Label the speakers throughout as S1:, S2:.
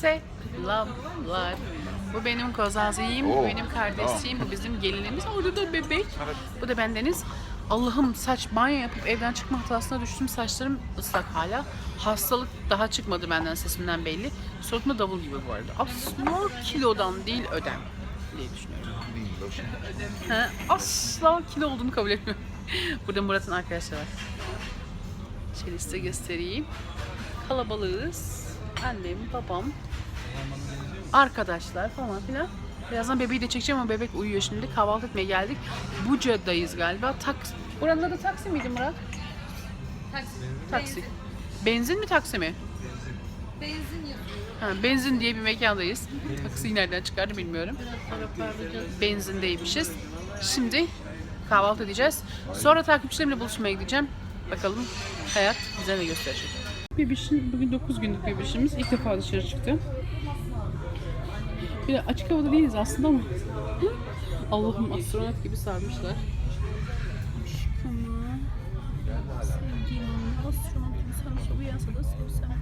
S1: Selamlar. Bu benim kozaziyim, bu benim kardeşim, bu bizim gelinimiz. Orada da bebek. Bu da bendeniz. Allah'ım saç banyo yapıp evden çıkma hatasına düştüm. Saçlarım ıslak hala. Hastalık daha çıkmadı benden sesimden belli. Suratımda davul gibi bu arada. Asla kilodan değil ödem diye düşünüyorum. Ha, asla kilo olduğunu kabul etmiyorum. Burada Murat'ın arkadaşları var. Şöyle size göstereyim. Kalabalığız. Annem, babam, arkadaşlar falan filan. Birazdan bebeği de çekeceğim ama bebek uyuyor şimdi. Kahvaltı etmeye geldik. Buca'dayız galiba. Taksi. Buranın adı taksi miydi Murat?
S2: Taksi.
S1: Taksi. Benzin mi taksi mi?
S2: Benzin yazıyor.
S1: Ha, benzin diye bir mekandayız. Taksiyi nereden çıkardı bilmiyorum. Benzindeymişiz. Şimdi kahvaltı edeceğiz. Sonra takipçilerimle buluşmaya gideceğim. Bakalım hayat bize ne gösterecek. Bebişin, bugün 9 günlük bebişimiz ilk defa dışarı çıktı. Bir de açık havada değiliz aslında ama Allah'ım astronot gibi sarmışlar. Aşkım. Sevgilim, astronot gibi sarmışlar. Uyansa da sevsem.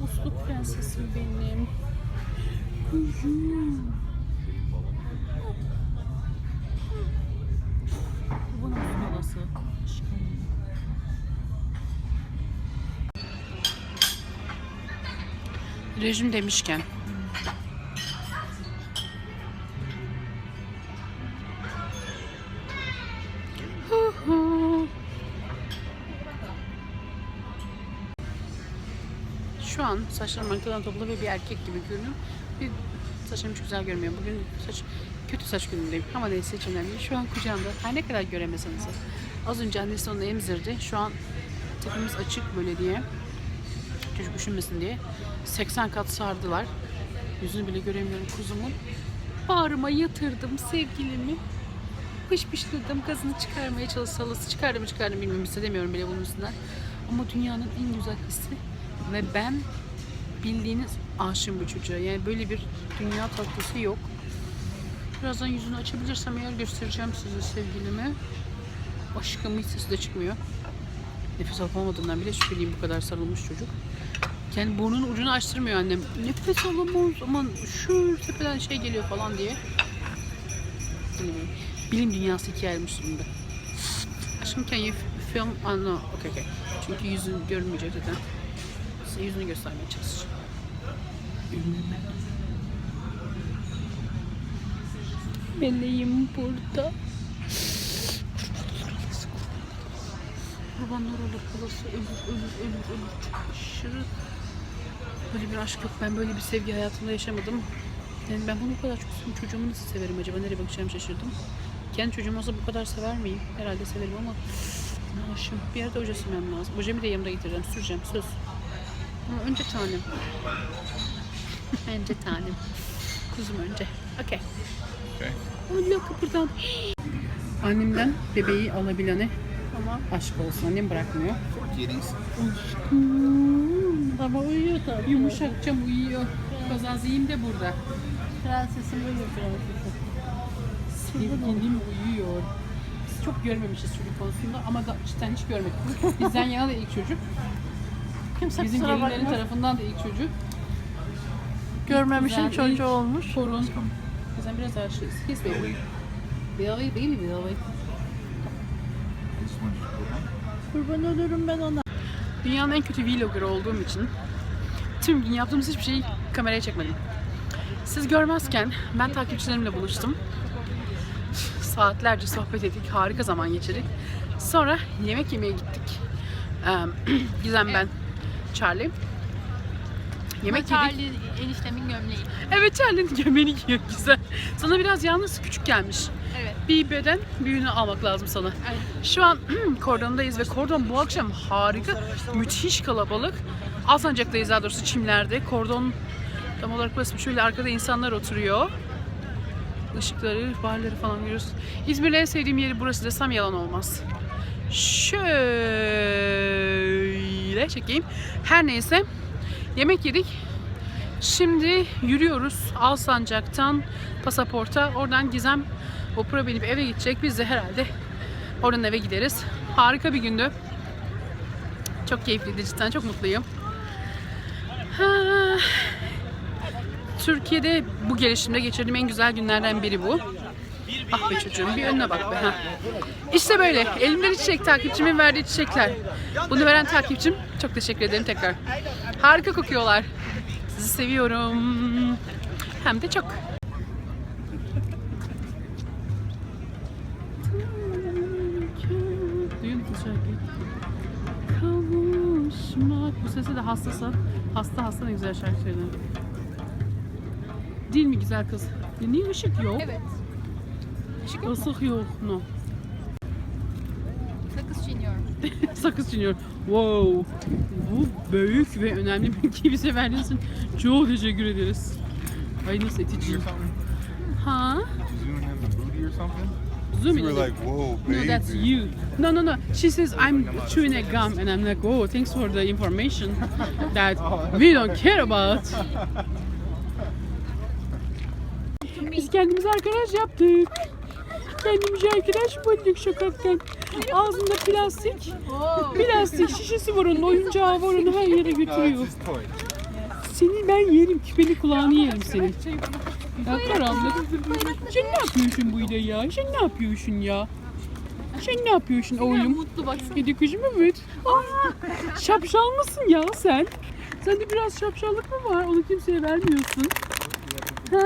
S1: Musluk prensesim benim. Bu nasıl? Aşkım. Rejim demişken. Şu an saçlarım arkadan toplu ve bir erkek gibi görünüyorum. Bir saçlarım hiç güzel görmüyor. Bugün saç kötü saç günündeyim. Ama neyse hiç önemli. Şu an kucağımda her ne kadar göremeseniz. Az önce annesi onu emzirdi. Şu an tepemiz açık böyle diye. Çocuk üşünmesin diye. 80 kat sardılar. Yüzünü bile göremiyorum kuzumun. Bağrıma yatırdım sevgilimi. Pışpışladım. Gazını çıkarmaya çalıştım. Çıkardı mı çıkardı mı bilmiyorum. Hissedemiyorum bile bunun üstünden. Ama dünyanın en güzel hissi. Ve ben bildiğiniz aşığım bu çocuğa. Yani böyle bir dünya tatlısı yok. Birazdan yüzünü açabilirsem eğer göstereceğim size sevgilimi. Aşkım hiç sesi de çıkmıyor. Nefes alıp almadığından bile şüpheliyim bu kadar sarılmış çocuk. Yani burnunun ucunu açtırmıyor annem. Nefes alamaz aman şu tepeden şey geliyor falan diye. Bilim dünyası ikiye ayrılmış durumda. Aşkım can you film? Ah no. Okay, okay. Çünkü yüzün görünmeyecek zaten. Size yüzünü göstermeye çalışacağım. Meleğim burada. Kurbanlar olur, kalası ölür, ölür, ölür, ölür. Çok aşırı böyle bir aşk yok. Ben böyle bir sevgi hayatımda yaşamadım. Yani ben bunu bu kadar çok seviyorum. Çocuğumu nasıl severim acaba? Nereye bakacağım şaşırdım. Kendi çocuğum olsa bu kadar sever miyim? Herhalde severim ama aşım. Bir yerde oje sürmem lazım. Ojemi de yanımda getireceğim. Süreceğim. Söz. Önce tanem. önce tanem. Kuzum önce. Okey.
S3: Okay.
S1: Allah kapıdan. Annemden bebeği alabilene ama aşk olsun annem bırakmıyor.
S3: Kitties.
S2: Ama uyuyor tabii.
S1: Yumuşakça uyuyor. Kozaziyim de burada.
S2: Prensesim uyuyor prensesim.
S1: Sevgilim uyuyor. Biz çok görmemişiz çocuk konusunda ama da cidden hiç görmedik. Bizden yana da ilk çocuk.
S2: Kimse
S1: Bizim
S2: kusura
S1: gelinlerin
S2: bakma.
S1: tarafından da ilk çocuk.
S2: Görmemişin
S1: Güzel,
S2: çocuğu
S1: ilk
S2: olmuş.
S1: Torun. Bizden biraz daha şey. Kiss baby. Baby, baby, baby.
S3: This one's
S2: Kurban ölürüm ben ona.
S1: Dünyanın en kötü vlogger olduğum için tüm gün yaptığımız hiçbir şeyi kameraya çekmedim. Siz görmezken ben takipçilerimle buluştum. Saatlerce sohbet ettik, harika zaman geçirdik. Sonra yemek yemeye gittik. Ee, Gizem ben, Charlie. Yemek yedik.
S2: Charlie eniştemin gömleği.
S1: Evet Charlie'nin gömleğini giyiyor güzel. Sana biraz yalnız küçük gelmiş.
S2: Evet.
S1: Bir beden büyüğünü almak lazım sana.
S2: Evet.
S1: Şu an kordondayız ve kordon bu akşam harika, müthiş kalabalık. Alsancak'tayız daha doğrusu çimlerde. Kordon tam olarak burası şöyle arkada insanlar oturuyor. Işıkları, barları falan görüyoruz. İzmir'de en sevdiğim yeri burası desem yalan olmaz. Şöyle çekeyim. Her neyse yemek yedik. Şimdi yürüyoruz Alsancak'tan pasaporta. Oradan Gizem vapura binip eve gidecek. Biz de herhalde oradan eve gideriz. Harika bir gündü. Çok keyifliydi cidden. Çok mutluyum. Ha, Türkiye'de bu gelişimde geçirdiğim en güzel günlerden biri bu. Ah be çocuğum bir önüne bak be. Ha. İşte böyle. Elimden çiçek takipçimin verdiği çiçekler. Bunu veren takipçim çok teşekkür ederim tekrar. Harika kokuyorlar. Sizi seviyorum. Hem de çok. Kavuşmak. Bu sesi de hastası. Hasta hasta ne güzel şarkı söylüyor. Değil mi güzel kız? Ya niye ışık yok?
S2: Evet.
S1: Isık yok. No.
S2: Sakız çiğniyorum.
S1: Sakız çiğniyor. Wow. Bu büyük ve önemli bilgiyi bize verdiğiniz için çok teşekkür ederiz. Ay nasıl etici. Ha?
S3: Zooming in the booty or something?
S1: Zoom in.
S3: were like, whoa, baby.
S1: No, that's you. No, no, no. She says I'm chewing a gum, and I'm like, oh, thanks for the information that we don't care about. Biz kendimize arkadaş yaptık. Kendimize arkadaş bulduk sokaktan. Ağzında plastik, plastik şişesi var onun, oyuncağı var onu her yere götürüyor. Seni ben yerim, küpeni kulağını yerim senin. Ya karanlık. Sen ne yapıyorsun burada ya? Sen ne yapıyorsun ya? Sen ne yapıyorsun oğlum?
S2: Mutlu baksana.
S1: Gidi kuşum evet. Aa, şapşal mısın ya sen? Sende biraz şapşallık mı var? Onu kimseye vermiyorsun. Ha?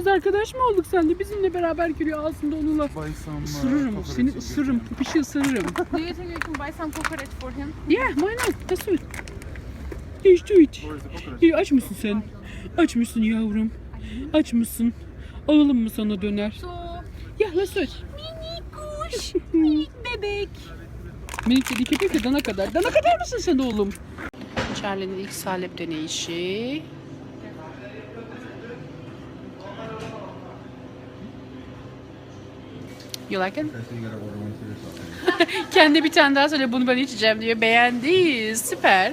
S1: Biz arkadaş mı olduk seninle? Bizimle beraber geliyor ağzında.
S3: Uh,
S1: Isırırım,
S3: coconut
S1: seni
S3: give
S1: ısırırım,
S3: him.
S1: pipişi ısırırım.
S2: Do you think you can buy some coconut for him?
S1: Yeah, why not? Do it. Let's do it.
S3: Where's the coconut?
S1: İyi aç mısın sen? Aç mısın yavrum? Aç mısın? Alalım mı sana döner?
S2: So,
S1: Ya let's do it.
S2: minik kuş, minik bebek.
S1: Minik dediği köpek de dana kadar. Dana kadar mısın sen oğlum? Charlie'nin ilk salep deneyişi. You like it? Kendi bir tane daha söyle bunu ben içeceğim diyor. Beğendi. Süper.